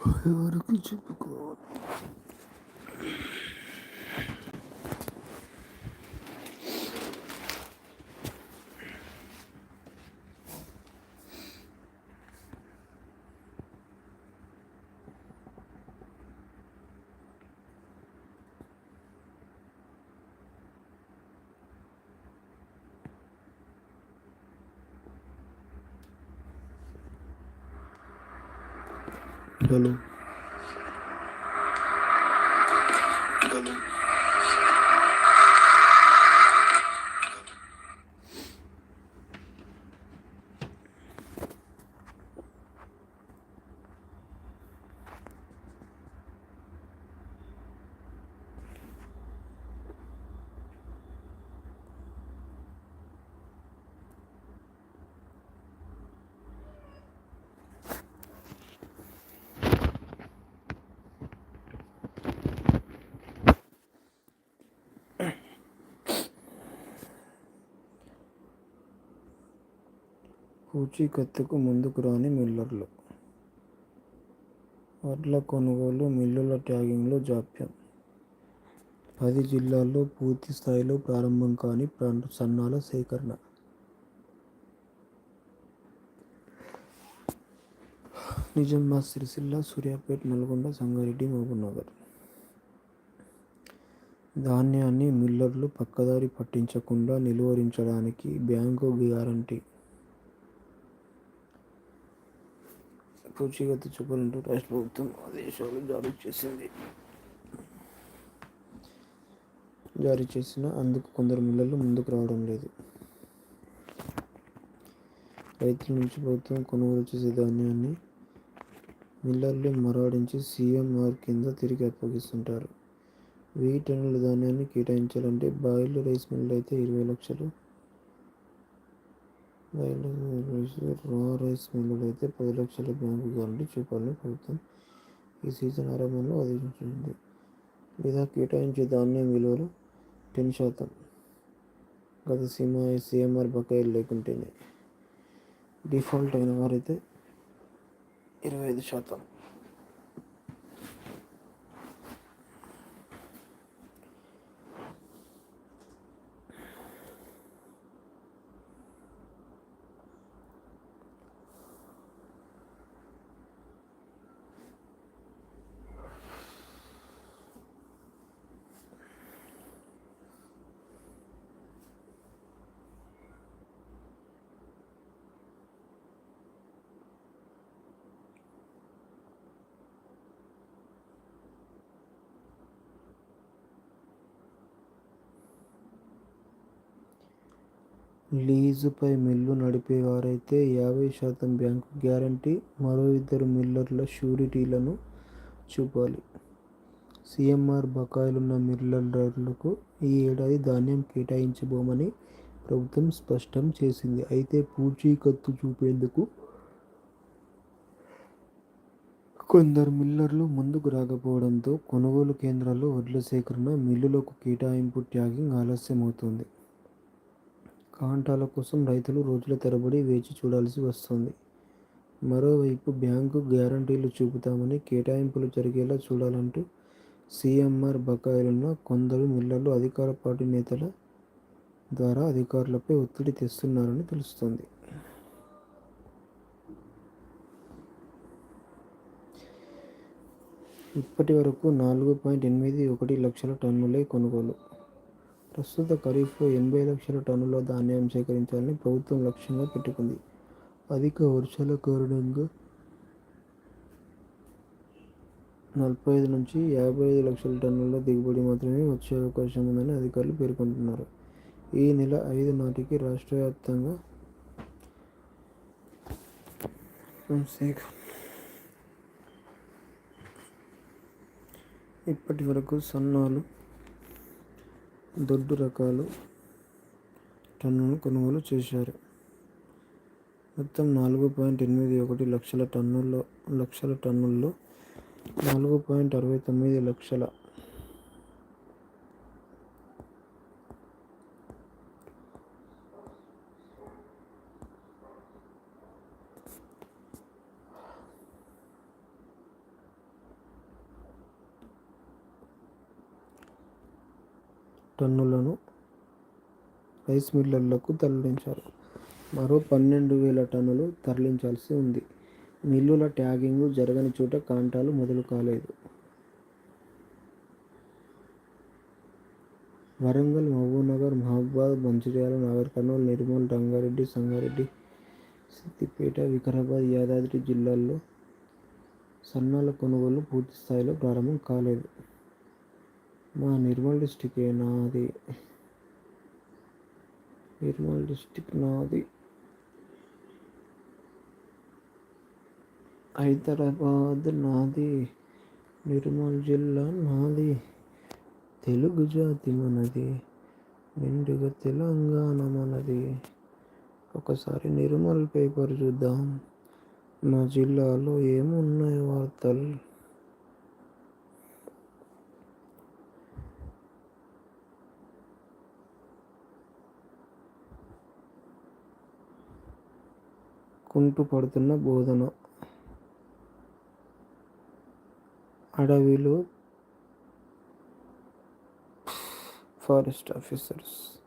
Hayvanı küçük bir kulağım. হলো పూచీకత్తుకు ముందుకు రాని మిల్లర్లు. వడ్ల కొనుగోలు మిల్లుల ట్యాగింగ్లో జాప్యం. పది జిల్లాల్లో పూర్తి స్థాయిలో ప్రారంభం కాని సన్నాల సేకరణ. నిజామాబాద్ సిరిసిల్ల సూర్యాపేట నల్గొండ సంగారెడ్డి మహబూబ్నగర్. ధాన్యాన్ని మిల్లర్లు పక్కదారి పట్టించకుండా నిలువరించడానికి బ్యాంకు గ్యారంటీ. పూచీకత్తు చూపాలంటూ రాష్ట్ర ప్రభుత్వం ఆదేశాలు జారీ చేసింది. జారీ చేసిన అందుకు కొందరు మిల్లర్లు ముందుకు రావడం లేదు. రైతుల నుంచి ప్రభుత్వం కొనుగోలు చేసే ధాన్యాన్ని మిల్లర్లు మరాడించి సీఎంఆర్ కింద తిరిగి అప్పగిస్తుంటారు. వెయ్యి టన్నుల ధాన్యాన్ని కేటాయించాలంటే బాయిల్ రైస్ మిల్లు అయితే ఇరవై లక్షలు రైస్ మిల్లులు అయితే పది లక్షల బ్యాంకు గ్యారంటీ చూపాలని ప్రభుత్వం ఈ సీజన్ ఆరంభంలో ఆదేశించింది లేదా కేటాయించే ధాన్యం విలువలు టెన్ శాతం. గత సీమా సీఎంఆర్ బకాయిలు లేకుంటేనే డిఫాల్ట్ అయిన వారైతే ఇరవై ఐదు శాతం. లీజుపై మిల్లు నడిపేవారైతే యాభై శాతం బ్యాంకు గ్యారంటీ మరో ఇద్దరు మిల్లర్ల షూరిటీలను చూపాలి. సీఎంఆర్ బకాయిలున్న మిల్లర్లకు ఈ ఏడాది ధాన్యం కేటాయించబోమని ప్రభుత్వం స్పష్టం చేసింది. అయితే పూచీకత్తు చూపేందుకు కొందరు మిల్లర్లు ముందుకు రాకపోవడంతో కొనుగోలు కేంద్రాల్లో వడ్ల సేకరణ మిల్లులకు కేటాయింపు ట్యాగింగ్ ఆలస్యమవుతుంది. కాంటాల కోసం రైతులు రోజుల తరబడి వేచి చూడాల్సి వస్తుంది. మరోవైపు బ్యాంకు గ్యారంటీలు చూపుతామని కేటాయింపులు జరిగేలా చూడాలంటూ సీఎంఆర్ బకాయిలున్న కొందరు మిల్లర్లు అధికార పార్టీ నేతల ద్వారా అధికారులపై ఒత్తిడి తెస్తున్నారని తెలుస్తోంది. ఇప్పటి వరకు నాలుగు పాయింట్ ఎనిమిది ఒకటి లక్షల టన్నులే కొనుగోలు. ప్రస్తుత ఖరీఫ్లో ఎనభై లక్షల టన్నుల ధాన్యం సేకరించాలని ప్రభుత్వం లక్ష్యంగా పెట్టుకుంది. అధిక వర్షాల కారణంగా నలభై ఐదు నుంచి యాభై ఐదు లక్షల టన్నుల దిగుబడి మాత్రమే వచ్చే అవకాశం ఉందని అధికారులు పేర్కొంటున్నారు. ఈ నెల ఐదు నాటికి రాష్ట్ర వ్యాప్తంగా ఇప్పటి వరకు సన్నాలు దొడ్డు రకాలు టన్నును కొనుగోలు చేశారు. మొత్తం నాలుగు పాయింట్ ఎనిమిది ఒకటి లక్షల టన్నుల్లో లక్షల టన్నుల్లో నాలుగు పాయింట్ అరవై తొమ్మిది లక్షల రైస్ మిల్లర్లకు తరలించారు. మరో పన్నెండు వేల టన్నులు తరలించాల్సి ఉంది. మిల్లుల ట్యాగింగ్ జరగని చోట కాంటాలు మొదలు కాలేదు. వరంగల్ మహబూబ్నగర్ మహబూబాద్ మంచిర్యాల నాగర్ కర్నూలు నిర్మల్ రంగారెడ్డి సంగారెడ్డి సిద్దిపేట వికారాబాద్ యాదాద్రి జిల్లాల్లో సన్నాల కొనుగోలు పూర్తి స్థాయిలో ప్రారంభం కాలేదు. మా నిర్మల్ డిస్టిక్ నాది నిర్మల్ డిస్టిక్ నాది. హైదరాబాద్ నాది. నిర్మల్ జిల్లా నాది. తెలుగు జాతి మనది. నిండుగా తెలంగాణ మనది. ఒకసారి నిర్మల్ పేపర్ చూద్దాం. మా జిల్లాలో ఏమున్నాయి వార్తలు? కుంటు పడుతున్న బోధన. అడవిలో ఫారెస్ట్ ఆఫీసర్స్.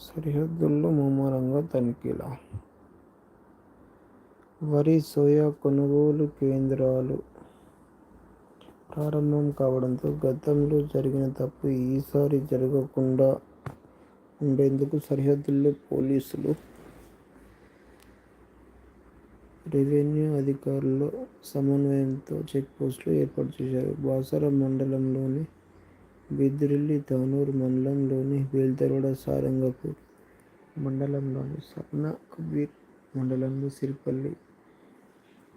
సరిహద్దుల్లో ముమ్మరంగా తనిఖీల. వరి సోయా కొనుగోలు కేంద్రాలు. ప్రారంభం కావడంతో గతంలో జరిగిన తప్పు ఈసారి జరగకుండా ఉండేందుకు సరిహద్దుల్లో పోలీసులు రెవెన్యూ అధికారుల సమన్వయంతో చెక్పోస్టులు ఏర్పాటు చేశారు. బాసర మండలంలోని బిద్రిల్లి తానూరు మండలంలోని బేల్తరోడ సారంగపూర్ మండలంలోని సప్న కబీర్ మండలంలో సిరిపల్లి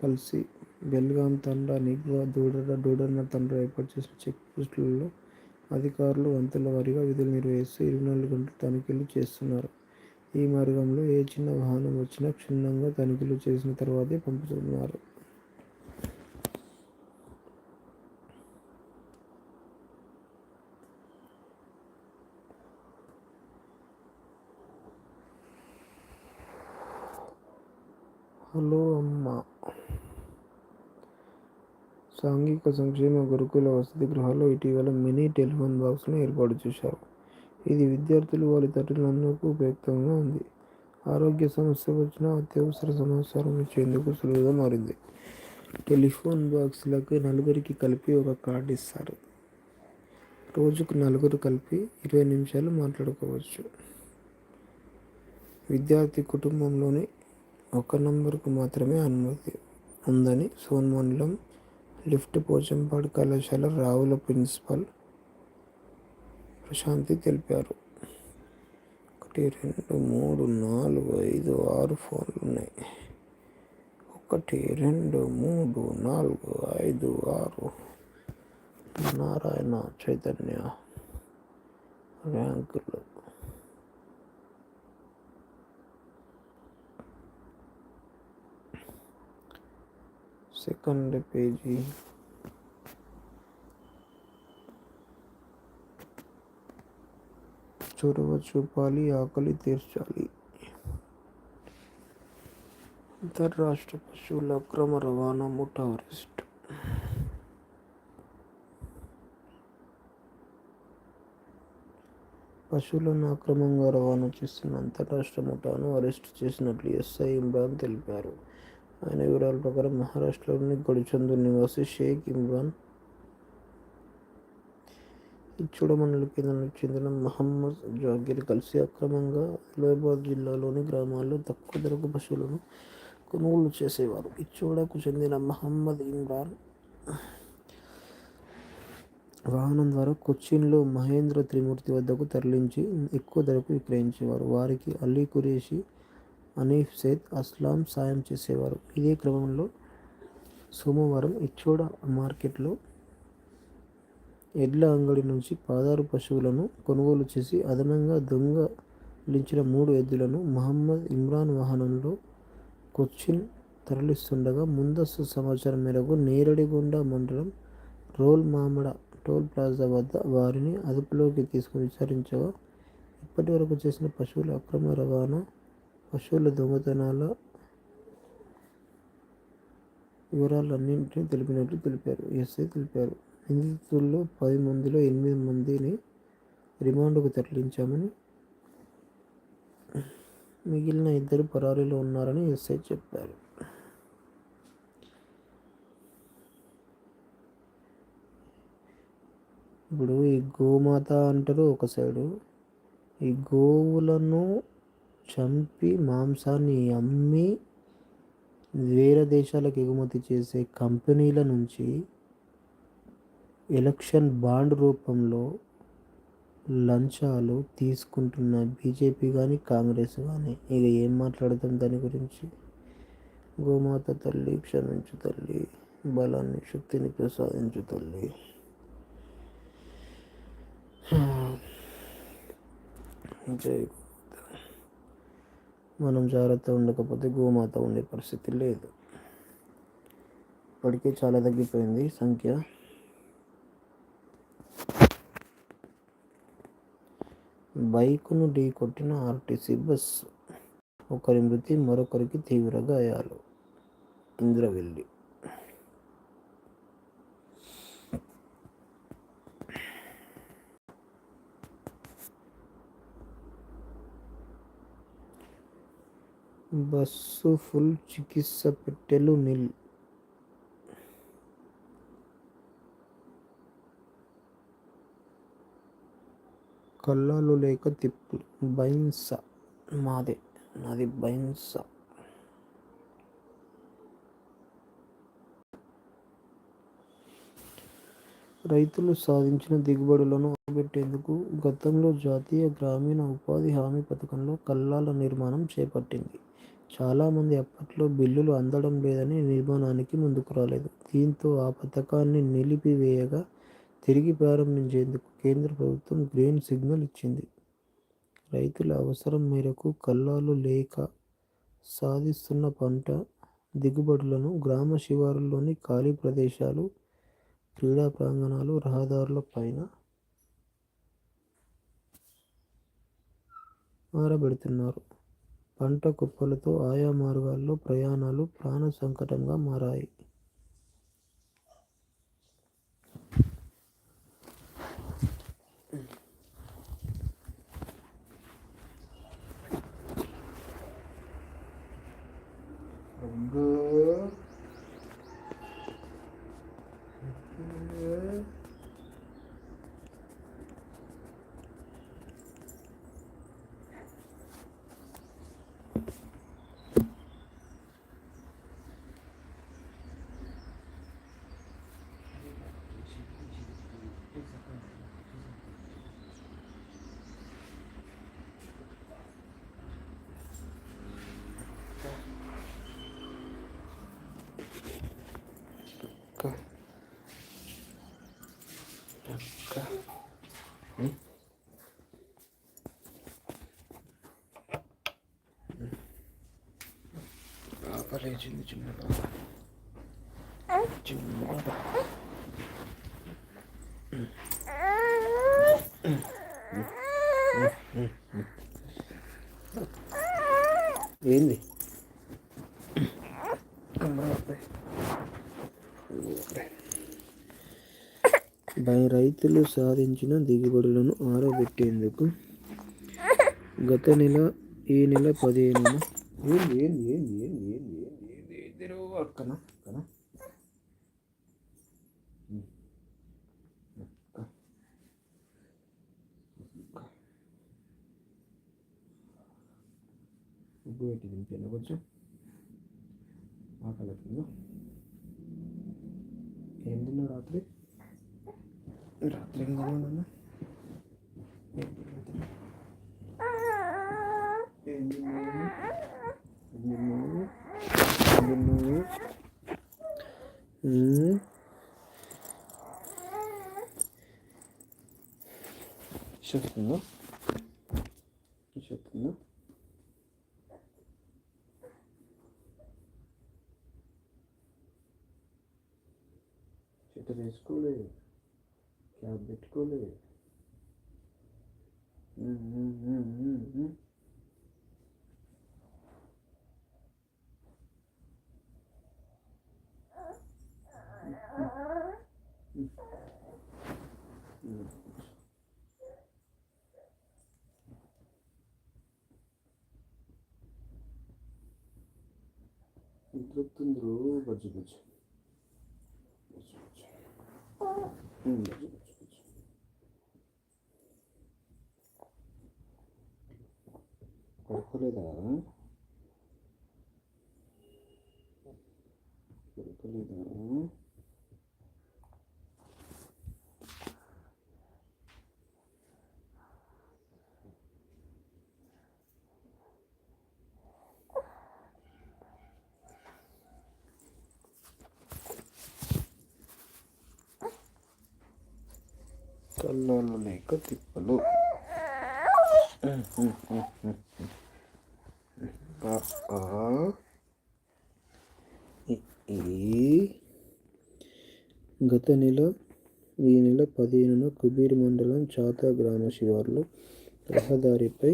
కలిసి బెల్గాం తండా నిగ్వా దూడర డూడర్న తండ్ర ఏర్పాటు చేసిన చెక్ పోస్టులలో అధికారులు వంతుల వారీగా విధులు నిర్వహిస్తూ ఇరవై నాలుగు గంటలు తనిఖీలు చేస్తున్నారు. ఈ మార్గంలో ఏ చిన్న వాహనం వచ్చినా క్షుణ్ణంగా తనిఖీలు చేసిన తర్వాతే పంపుతున్నారు హలో అమ్మ సాంఘిక సంక్షేమ గురుకుల వసతి గృహాల్లో ఇటీవల మినీ టెలిఫోన్ బాక్స్ను ఏర్పాటు చేశారు. ఇది విద్యార్థులు వారి తల్లిదండ్రులకు ఉపయుక్తంగా ఉంది. ఆరోగ్య సమస్య వచ్చిన అత్యవసర సమాచారం ఇచ్చేందుకు సులువుగా మారింది. టెలిఫోన్ బాక్స్లకు నలుగురికి కలిపి ఒక కార్డు ఇస్తారు. రోజుకు నలుగురు కలిపి ఇరవై నిమిషాలు మాట్లాడుకోవచ్చు. విద్యార్థి కుటుంబంలోని ఒక నంబర్కు మాత్రమే అనుమతి ఉందని సోన్మండలం లిఫ్ట్ పోచంపాడు కళాశాల రావుల ప్రిన్సిపల్ ప్రశాంతి తెలిపారు. ఒకటి రెండు మూడు నాలుగు ఐదు ఆరు ఫోన్లు ఉన్నాయి. ఒకటి రెండు మూడు నాలుగు ఐదు ఆరు నారాయణ చైతన్య ర్యాంకులు. Second page. చొరవ చూపాలి ఆకలి తీర్చాలి. అంతర్రాష్ట్ర పశువుల అక్రమ రవాణా ముఠా అరెస్ట్. పశువులను అక్రమంగా రవాణా చేస్తున్న అంతర్రాష్ట్ర ముఠాను అరెస్టు చేసినట్లు ఎస్ఐ ఇమ్రాన్ తెలిపారు. ఆయన వివరాల ప్రకారం మహారాష్ట్రలోని గడిచందు నివాసి షేక్ ఇమ్రాన్ ఇచ్చోడ మండల కేంద్రానికి చెందిన మహమ్మద్ జాగీర్ కలిసి అక్రమంగా ఆదిలాబాద్ జిల్లాలోని గ్రామాల్లో తక్కువ ధరకు పశువులను కొనుగోలు చేసేవారు. ఇచ్చోడకు చెందిన మహమ్మద్ ఇమ్రాన్ వాహనం ద్వారా కొచ్చిన్లో మహేంద్ర త్రిమూర్తి వద్దకు తరలించి ఎక్కువ ధరకు విక్రయించేవారు. వారికి అలీ కురేషి అనీఫ్ సైద్ అస్లాం సాయం చేసేవారు. ఇదే క్రమంలో సోమవారం ఇచ్చోడ మార్కెట్లో ఎడ్ల అంగడి నుంచి పాదారు పశువులను కొనుగోలు చేసి అదనంగా దొంగలించిన మూడు ఎద్దులను మహమ్మద్ ఇమ్రాన్ వాహనంలో కొచ్చిన్ తరలిస్తుండగా ముందస్తు సమాచారం మేరకు నేరడిగొండ మండలం రోల్ మామడ టోల్ ప్లాజా వద్ద వారిని అదుపులోకి తీసుకుని విచారించగా ఇప్పటి వరకు చేసిన పశువుల అక్రమ రవాణా పశువుల దొంగతనాల వివరాలన్నింటినీ తెలిపినట్లు తెలిపారు. ఎస్ఐ తెలిపారు. నిందితుల్లో పది మందిలో ఎనిమిది మందిని రిమాండ్కు తరలించామని మిగిలిన ఇద్దరు పరారీలో ఉన్నారని ఎస్ఐ చెప్పారు. ఇప్పుడు ఈ గోమాత అంటారు ఒక సైడు. ఈ గోవులను చంపి మాంసాన్ని అమ్మి వేరే దేశాలకు ఎగుమతి చేసే కంపెనీల నుంచి ఎలక్షన్ బాండ్ రూపంలో లంచాలు తీసుకుంటున్న బీజేపీ కానీ కాంగ్రెస్ కానీ ఇక ఏం మాట్లాడతాం దాని గురించి? గోమాత తల్లి క్షమించు తల్లి. బలాన్ని శక్తిని ప్రసాదించు తల్లి. జై మనం జాగ్రత్త ఉండకపోతే గోమాత ఉండే పరిస్థితి లేదు. ఇప్పటికే చాలా తగ్గిపోయింది సంఖ్య. బైకును ఢీ కొట్టిన ఆర్టీసీ బస్సు. ఒకరి మృతి మరొకరికి తీవ్ర గాయాలు. ఇంద్రవెల్లి. బస్సు ఫుల్ చికిత్స పెట్టెలు నిల్. కళ్ళాలు లేక తిప్పులు. బైన్స మాదే. నాది బైన్స. రైతులు సాధించిన దిగుబడులను ఆగబెట్టేందుకు గతంలో జాతీయ గ్రామీణ ఉపాధి హామీ పథకంలో కల్లాల నిర్మాణం చేపట్టింది. చాలామంది అప్పట్లో బిల్లులు అందడం లేదని నిర్మాణానికి ముందుకు రాలేదు. దీంతో ఆ పథకాన్ని నిలిపివేయగా తిరిగి ప్రారంభించేందుకు కేంద్ర ప్రభుత్వం గ్రీన్ సిగ్నల్ ఇచ్చింది. రైతుల అవసరం మేరకు కల్లాలు లేక సాధిస్తున్న పంట దిగుబడులను గ్రామ శివారుల్లోని ఖాళీ ప్రదేశాలు క్రీడా ప్రాంగణాలు రహదారుల పైన ఆరబెడుతున్నారు. పంట కుప్పలతో ఆయా మార్గాల్లో ప్రయాణాలు ప్రాణ సంకటంగా మారాయి. లేచింది చిన్నగా చిన్నగా ఏంది రైతులు సాధించిన దిగుబడులను ఆరబెట్టేందుకు గత నెల ఈ నెల ఏంది ఏంది ఏంది ఏంది ఏంది ఇద్దరు అక్కన అక్కన ఉప్పు పెట్టి దింపాను కొంచెం ఆకలి అవుతుందో ఏం తిన్నావు రాత్రి? రాత్రి ఏం తిన్నావు ఏం తిన్నావు ఏం తిన్నావు? blue. Еще одно. Еще одно. कितने स्कूल है क्या बिल्कुल है हम्म हम्म हम्म हम्म 어쨌든 들어가지 그치. 그치 그치. 응 그치 그치 그치. 거꾸로다. 거꾸로다. కన్నాను లేక తిప్పలు గత నెల ఈ నెల పదిహేనున కుబీర్ మండలం చాతా గ్రామ శివార్లు రహదారిపై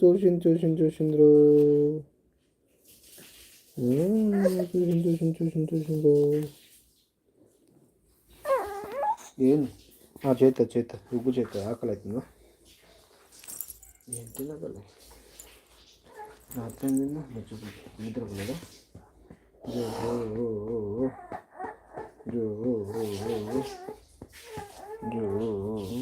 చూసింది చూసింది చూసింద్రు చూసింది చూసింది చూసింది ఏం ఆ చేత చేత ఉగ్గు చేత ఆకలి అవుతుందా ఏంటి ఆకలి రాత్రి తిన్నా చూపు నిద్రపోలేదా జో జో జో